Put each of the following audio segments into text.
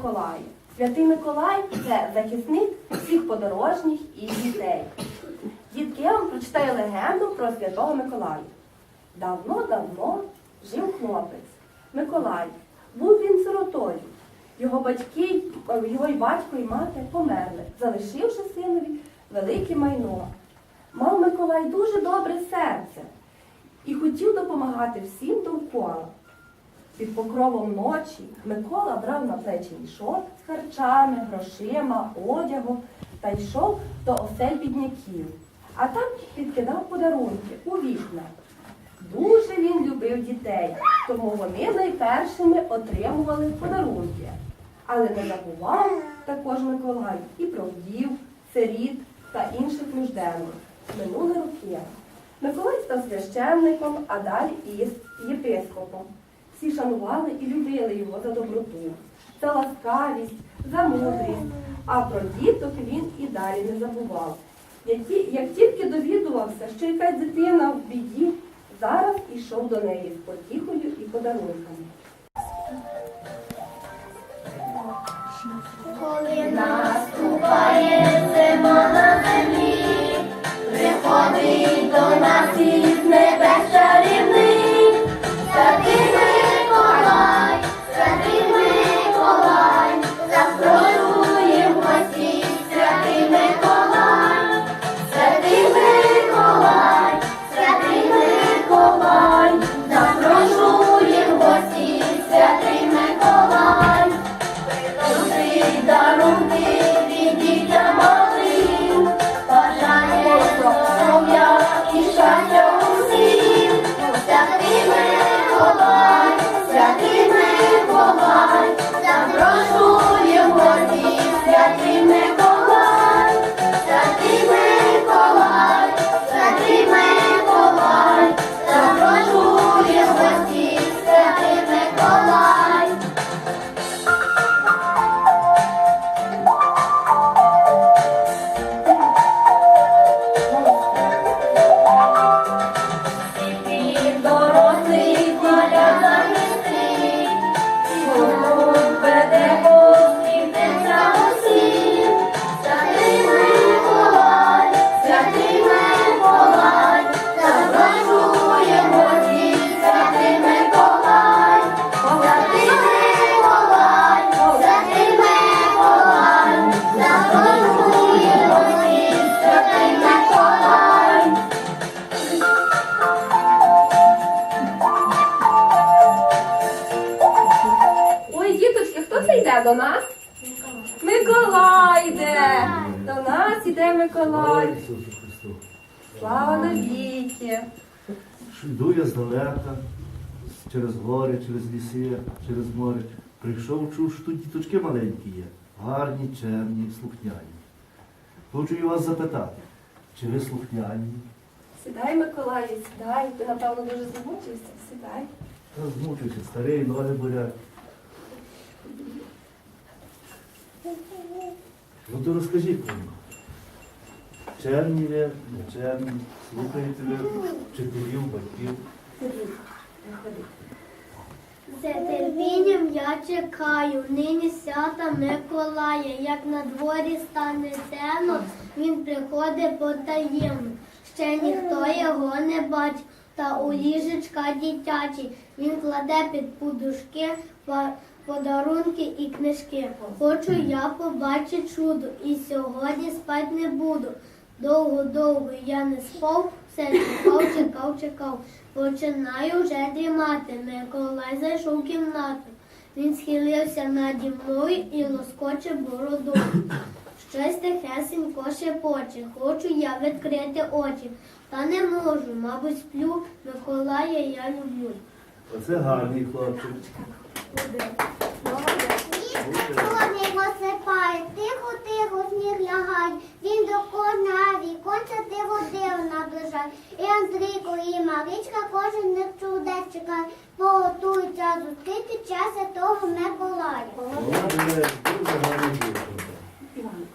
Миколая. Святий Миколай це захисник всіх подорожніх і дітей. Дітки, я вам прочитаю легенду про Святого Миколая. Давно-давно жив хлопець Миколай. Був він сиротою. Його батьки, його й батько і мати померли, залишивши синові велике майно. Мав Миколай дуже добре серце і хотів допомагати всім довкола. Під покровом ночі Микола брав на плечі мішок з харчами, грошима, одягом та йшов до осель бідняків, а там підкидав подарунки у вікна. Дуже він любив дітей, тому вони найпершими отримували подарунки. Але не забував також Миколай і про вдів, сиріт та інших нужденних. Минули роки. Миколай став священником, а далі і єпископом. Всі шанували і любили його за доброту, за ласкавість, за мудрість, а про діток він і далі не забував. Як тільки довідувався, що якась дитина в біді, зараз ішов до неї з потіхою і подарунками. Коли наступає зима lonely до нас? Миколай йде! До нас іде Миколай. Слава навіки! Йду я здалека, через гори, через ліси, через море. Прийшов, чув, що тут діточки маленькі є, гарні, чемні, слухняні. Хочу я вас запитати, чи ви слухняні? Сідай, Миколаю, сідай. Ти, напевно, дуже замучився. Сідай. Та змучуся, старий, ноги болять. Ну то розкажіть мені. Черні не черні, слухаєте ви вчителів, батьків. З терпінням я чекаю, нині свята Миколая, як на дворі стане темно, він приходить потаємно. Ще ніхто його не бачить, та у ліжечка дитячі він кладе під подушки подарунки і книжки. Хочу я побачити чудо, і сьогодні спать не буду. Довго-довго я не спав, все чекав, чекав, чекав. Починаю вже дрімати. Миколай зайшов в кімнату. Він схилився наді мною і лоскоче бороду. Щось тихесенько шепоче, хочу я відкрити очі. Та не можу, мабуть, сплю, Миколая я люблю. Оце гарний хлопчик. І Андрійко, і Марічка кожен не чудес чекає, поготуються зустріти час того Миколая. Молодець, дуже гарний дівчинка. Іван,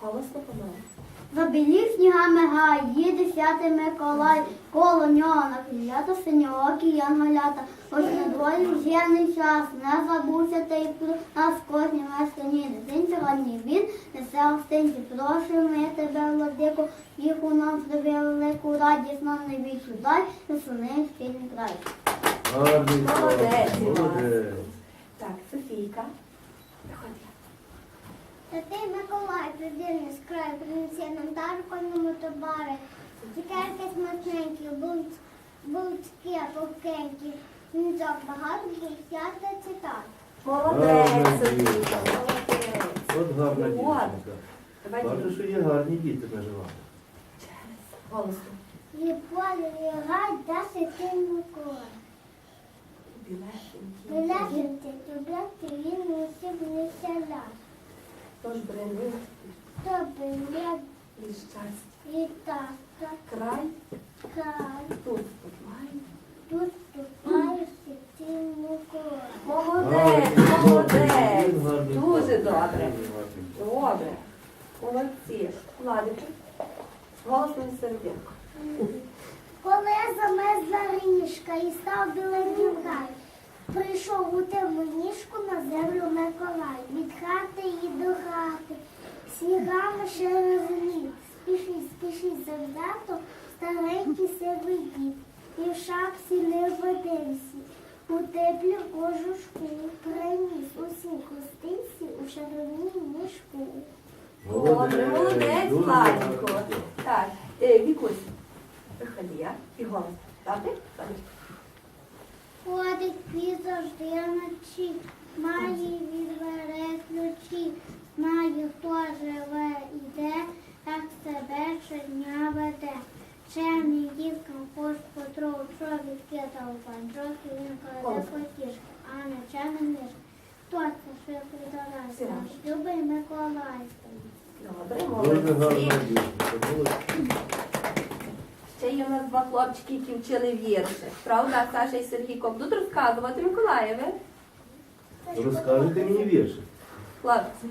голосно помилуй. Забілів снігами гай, їде святий Миколай, коло нього нахилята синьоокі янголята. Ось на дворі вже не час, не забувся та й про нас кожній майстані. Дитинці ладні він несе гостинці. Прошу ми тебе, владику, їх у нас тобі велику радість нам не відчудай, веселим спільний край. Молодець, молодець. Так, Софійка. Святий Миколай, придільний з краю, принесе нам дар кожному товари. Цукерки смачненькі, булочки пухкенькі, книжок багато. Молодець, Гарна Софійка, молодець. От гарна От. дівчинка. Бачу, що є гарні діти межі вами. голосно. І поле, гай, да святий Миколай. Білесенький. Вилежите, тюбляти, він усі внеселя. Тож бренив Тобі не і щастя. літати, Край край, тут ступай. тут ступає святий Миколай. Молодець, молодець. Дуже добре. Добре. Молодці. Владику. Голосним сердечко. Коли замерзла ріжка і став білий край, прийшов у темну ніжку на землю Миколай, від хати і до хати, снігами ще розумів, спішить, спішить завзято, старенький сивий дід, і в шапці не водився, у теплі кожушку приніс усі гостинці у шаровній мішку. Добре, молодець, дуже Так, е, Вікусь. Приходи, я. І голос. Дати? Ходить пі завжди вночі, має від дверей ключі, знає, хто живе і де, як себе щодня веде. Чемні дівкам хоч потроху, що відкидав панчохи, він кладе потішки, а не чемний мішка. Хто це дораз, Сідай. наш любий Миколай. Добре, молодці. Ще є у нас два хлопчики, які вчили вірші. Правда, Саша і Сергійко будуть розказувати Миколаєві. Розкажете мені вірші. Хлопці,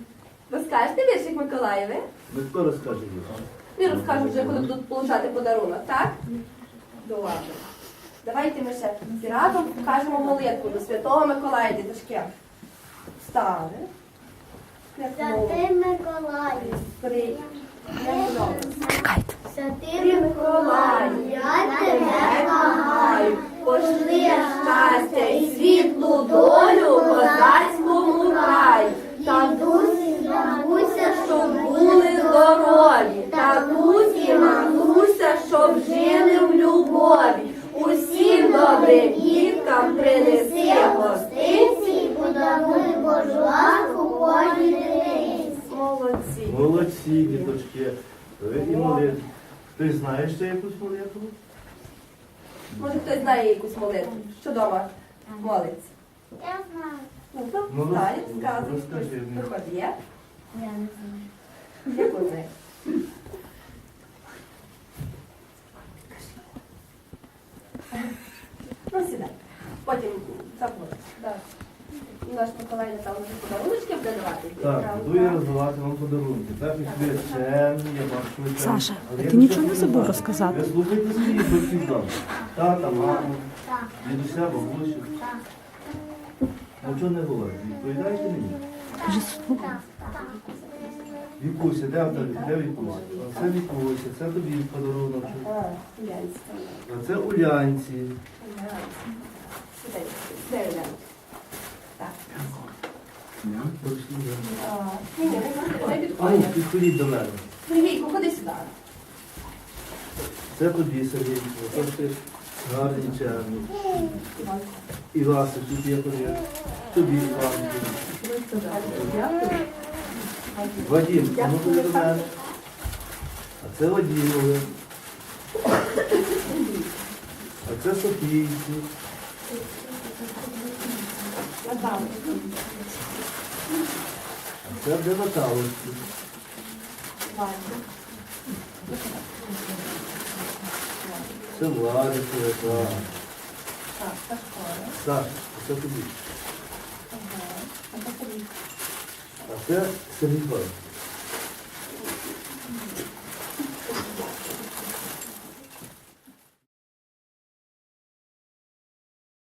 розкажете віршик Миколаєві? Ну хто розкаже вірші? Ти розкажеш вже, коли будуть получати подарунок, так? Добре. Давайте ми ще всі разом покажемо молитву до Святого Миколая, діточки. Встали. Святий Миколай. При... Святий Миколай, я тебе благаю, Пошли щастя і світлу долю козацькому краю. Татусі, бабуся, щоб були здорові, татусі, мамуся, щоб жили в любові. Усім добрим діткам принеси гостинці. подаруй Божу ласку кожній дитинці. Молодці. Молодці, діточки. Ви і молитву. Хтось знає ще якусь молитву? Може хтось знає якусь молитву? Що дома молиться? Я знаю. Ну, то Ну, знає, роз- сказує. хтось. Є? Я не знаю. Яку знаєш? Ну, сідай. Потім забудь. Так. Наш Миколай, напевно, вже подаруночки буде давати. Так, буду я роздавати вам подарунки. Так, як ви я бачу. Саша, а ти нічого не забув розказати? Ви слухайте своїх батьків вдома. Тата, маму, дідуся, бабусю. так, Нічого не говорить. Відповідайте мені. Кажи слово. Вікуся, де в? Де Вікуся? А Це Вікуся, це тобі подарунок. А це Улянці. Сідай, сідай, Уляна. Так. А, Ні, не ну, підходь. підходіть до мене. Сергійко, ходи сюди. Це тобі, Сергій. Ось ти гарний чемний. І Вася, тут є тобі. Тобі, Іван. Вадим, ну туди до. А це Вадимове. А це Софійці. Наталя. А це для Наталочки. Ваня. Це Владикове, так. Так, Сашко. Так, це тобі. Ага. А